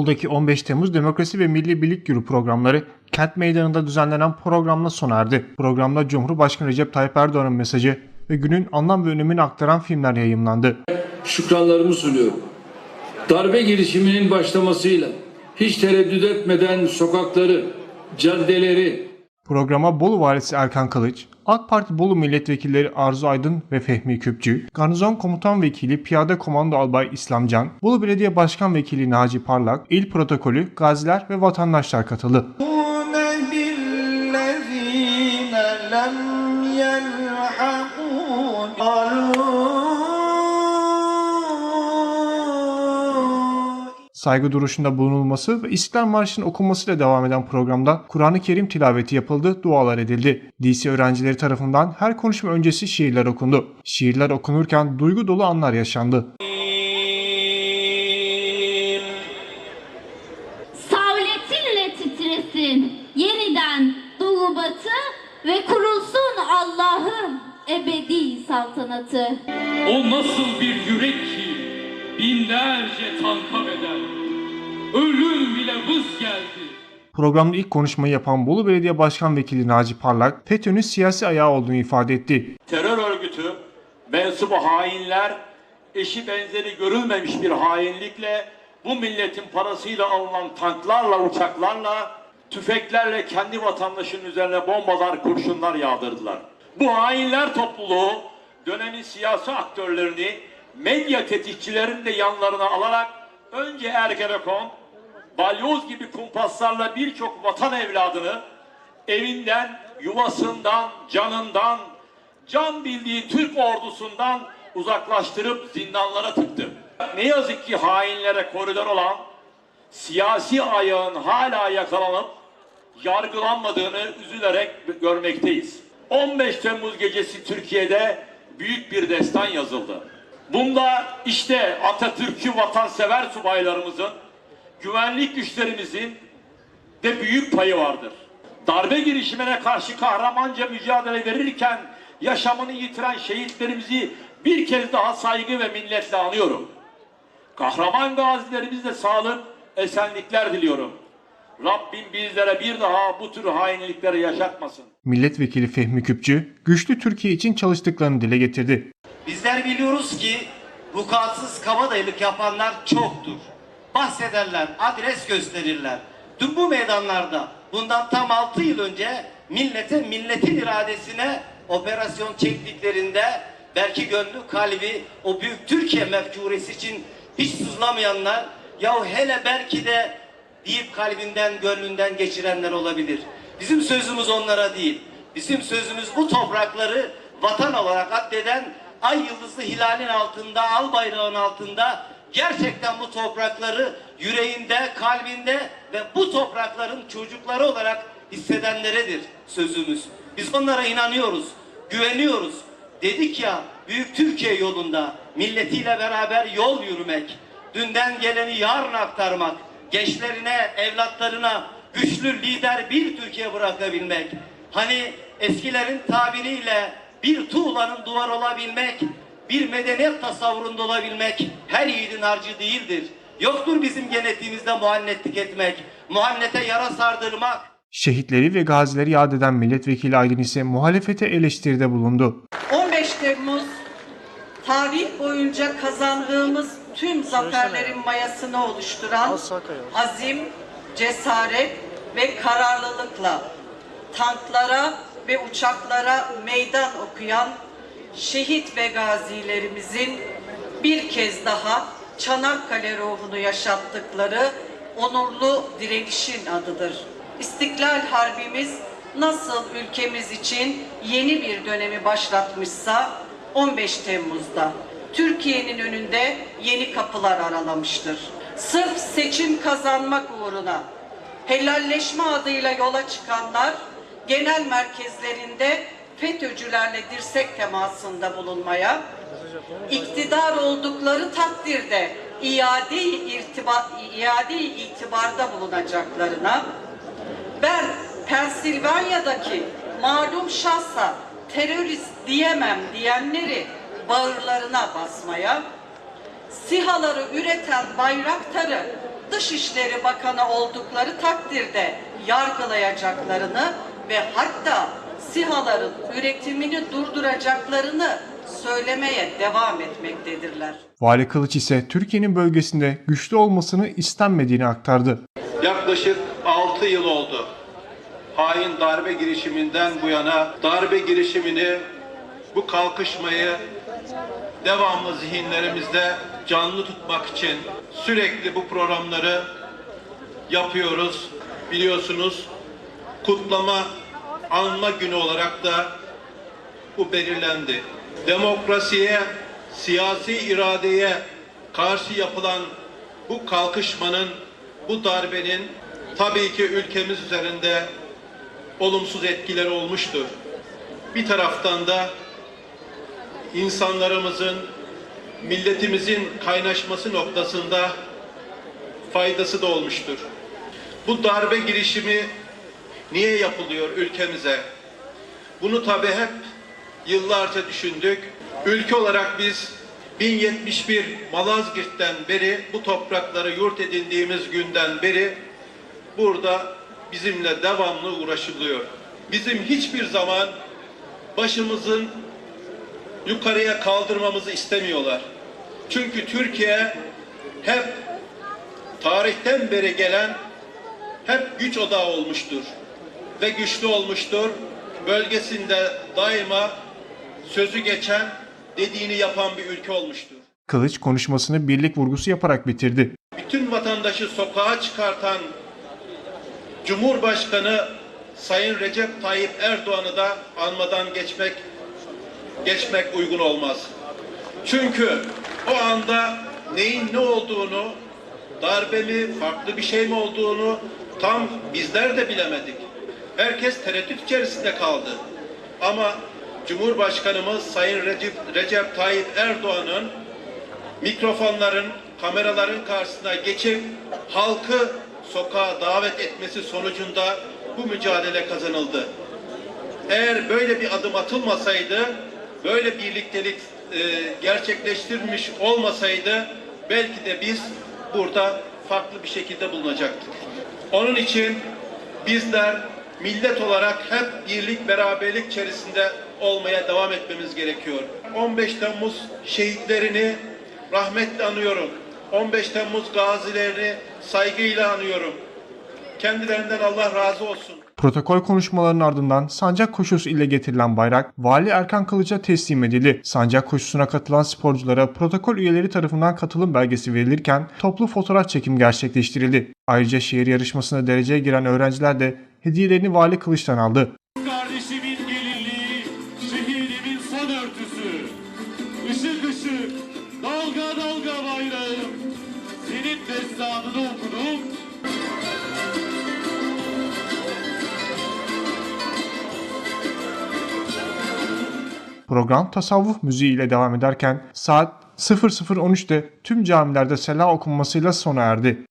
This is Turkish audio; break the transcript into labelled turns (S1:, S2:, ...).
S1: Bolu'daki 15 Temmuz Demokrasi ve Milli Birlik Günü programları kent meydanında düzenlenen programla sona erdi. Programda Cumhurbaşkanı Recep Tayyip Erdoğan'ın mesajı ve günün anlam ve önemini aktaran filmler yayımlandı.
S2: şükranlarımı sunuyorum. Darbe girişiminin başlamasıyla hiç tereddüt etmeden sokakları, caddeleri,
S1: Programa Bolu Valisi Erkan Kılıç, AK Parti Bolu Milletvekilleri Arzu Aydın ve Fehmi Küpçü, Garnizon Komutan Vekili Piyade Komando Albay İslamcan, Bolu Belediye Başkan Vekili Naci Parlak, il protokolü, gaziler ve vatandaşlar katıldı. Saygı duruşunda bulunulması ve İstiklal Marşı'nın okunmasıyla devam eden programda Kur'an-ı Kerim tilaveti yapıldı, dualar edildi. DC öğrencileri tarafından her konuşma öncesi şiirler okundu. Şiirler okunurken duygu dolu anlar yaşandı.
S3: Savletinle titresin yeniden doğu batı ve kurulsun Allah'ın ebedi saltanatı.
S4: O nasıl bir yürek ki binlerce tanka bedel. Ölüm bile vız geldi.
S1: Programda ilk konuşmayı yapan Bolu Belediye Başkan Vekili Naci Parlak, FETÖ'nün siyasi ayağı olduğunu ifade etti.
S5: terör örgütü mensubu hainler eşi benzeri görülmemiş bir hainlikle bu milletin parasıyla alınan tanklarla, uçaklarla, tüfeklerle kendi vatandaşının üzerine bombalar, kurşunlar yağdırdılar. Bu hainler topluluğu dönemin siyasi aktörlerini, medya tetikçilerini de yanlarına alarak önce Ergenekon, balyoz gibi kumpaslarla birçok vatan evladını evinden, yuvasından, canından, can bildiği Türk ordusundan uzaklaştırıp zindanlara tıktı. Ne yazık ki hainlere koridor olan siyasi ayağın hala yakalanıp yargılanmadığını üzülerek görmekteyiz. 15 Temmuz gecesi Türkiye'de büyük bir destan yazıldı. Bunda işte Atatürkçü vatansever subaylarımızın, güvenlik güçlerimizin de büyük payı vardır. Darbe girişimine karşı kahramanca mücadele verirken yaşamını yitiren şehitlerimizi bir kez daha saygı ve minnetle anıyorum. Kahraman gazilerimize sağlık, esenlikler diliyorum. Rabbim bizlere bir daha bu tür hainlikleri yaşatmasın.
S1: Milletvekili Fehmi Küpçü, güçlü Türkiye için çalıştıklarını dile getirdi.
S6: Bizler biliyoruz ki vukuatsız kabadayılık yapanlar çoktur. Bahsederler, adres gösterirler. Dün bu meydanlarda bundan tam 6 yıl önce millete, milletin iradesine operasyon çektiklerinde belki gönlü kalbi o büyük Türkiye mefkuresi için hiç sızlamayanlar ya hele belki de deyip kalbinden gönlünden geçirenler olabilir. Bizim sözümüz onlara değil. Bizim sözümüz bu toprakları vatan olarak addeden ay yıldızlı hilalin altında, al bayrağın altında gerçekten bu toprakları yüreğinde, kalbinde ve bu toprakların çocukları olarak hissedenleredir sözümüz. Biz onlara inanıyoruz, güveniyoruz. Dedik ya büyük Türkiye yolunda milletiyle beraber yol yürümek, dünden geleni yarın aktarmak, gençlerine, evlatlarına güçlü lider bir Türkiye bırakabilmek. Hani eskilerin tabiriyle bir tuğlanın duvar olabilmek, bir medeniyet tasavvurunda olabilmek her yiğidin harcı değildir. Yoktur bizim genetiğimizde muhannetlik etmek, muhannete yara sardırmak.
S1: Şehitleri ve gazileri yad eden milletvekili Aydın ise muhalefete eleştiride bulundu.
S7: 15 Temmuz tarih boyunca kazandığımız tüm zaferlerin mayasını oluşturan azim, cesaret ve kararlılıkla tanklara ve uçaklara meydan okuyan şehit ve gazilerimizin bir kez daha Çanakkale ruhunu yaşattıkları onurlu direnişin adıdır. İstiklal Harbimiz nasıl ülkemiz için yeni bir dönemi başlatmışsa 15 Temmuz'da Türkiye'nin önünde yeni kapılar aralamıştır. Sırf seçim kazanmak uğruna helalleşme adıyla yola çıkanlar genel merkezlerinde FETÖ'cülerle dirsek temasında bulunmaya, iktidar oldukları takdirde iade irtiba, iade itibarda bulunacaklarına, ben Pensilvanya'daki malum şahsa terörist diyemem diyenleri bağırlarına basmaya, sihaları üreten Bayraktar'ı Dışişleri Bakanı oldukları takdirde yargılayacaklarını ve hatta SİHA'ların üretimini durduracaklarını söylemeye devam etmektedirler.
S1: Vali Kılıç ise Türkiye'nin bölgesinde güçlü olmasını istenmediğini aktardı.
S8: Yaklaşık 6 yıl oldu. Hain darbe girişiminden bu yana darbe girişimini, bu kalkışmayı devamlı zihinlerimizde canlı tutmak için sürekli bu programları yapıyoruz. Biliyorsunuz kutlama anma günü olarak da bu belirlendi. Demokrasiye, siyasi iradeye karşı yapılan bu kalkışmanın, bu darbenin tabii ki ülkemiz üzerinde olumsuz etkileri olmuştur. Bir taraftan da insanlarımızın, milletimizin kaynaşması noktasında faydası da olmuştur. Bu darbe girişimi niye yapılıyor ülkemize? Bunu tabii hep yıllarca düşündük. Ülke olarak biz 1071 Malazgirt'ten beri bu toprakları yurt edindiğimiz günden beri burada bizimle devamlı uğraşılıyor. Bizim hiçbir zaman başımızın yukarıya kaldırmamızı istemiyorlar. Çünkü Türkiye hep tarihten beri gelen hep güç odağı olmuştur ve güçlü olmuştur. Bölgesinde daima sözü geçen, dediğini yapan bir ülke olmuştur.
S1: Kılıç konuşmasını birlik vurgusu yaparak bitirdi.
S8: Bütün vatandaşı sokağa çıkartan Cumhurbaşkanı Sayın Recep Tayyip Erdoğan'ı da anmadan geçmek geçmek uygun olmaz. Çünkü o anda neyin ne olduğunu, darbe mi, farklı bir şey mi olduğunu tam bizler de bilemedik. Herkes tereddüt içerisinde kaldı. Ama Cumhurbaşkanımız Sayın Recep, Recep Tayyip Erdoğan'ın mikrofonların, kameraların karşısına geçip halkı sokağa davet etmesi sonucunda bu mücadele kazanıldı. Eğer böyle bir adım atılmasaydı, böyle birliktelik e, gerçekleştirmiş olmasaydı belki de biz burada farklı bir şekilde bulunacaktık. Onun için bizler millet olarak hep birlik, beraberlik içerisinde olmaya devam etmemiz gerekiyor. 15 Temmuz şehitlerini rahmetle anıyorum. 15 Temmuz gazilerini saygıyla anıyorum. Kendilerinden Allah razı olsun.
S1: Protokol konuşmalarının ardından sancak koşusu ile getirilen bayrak Vali Erkan Kılıç'a teslim edildi. Sancak koşusuna katılan sporculara protokol üyeleri tarafından katılım belgesi verilirken toplu fotoğraf çekim gerçekleştirildi. Ayrıca şehir yarışmasına dereceye giren öğrenciler de hediyelerini Vali Kılıç'tan aldı.
S4: Kardeşimin gelinliği, şehrimin son örtüsü. Işık ışık, dalga dalga bayrağım. Senin destanını okudum.
S1: Program tasavvuf müziği ile devam ederken saat 00.13'te tüm camilerde sela okunmasıyla sona erdi.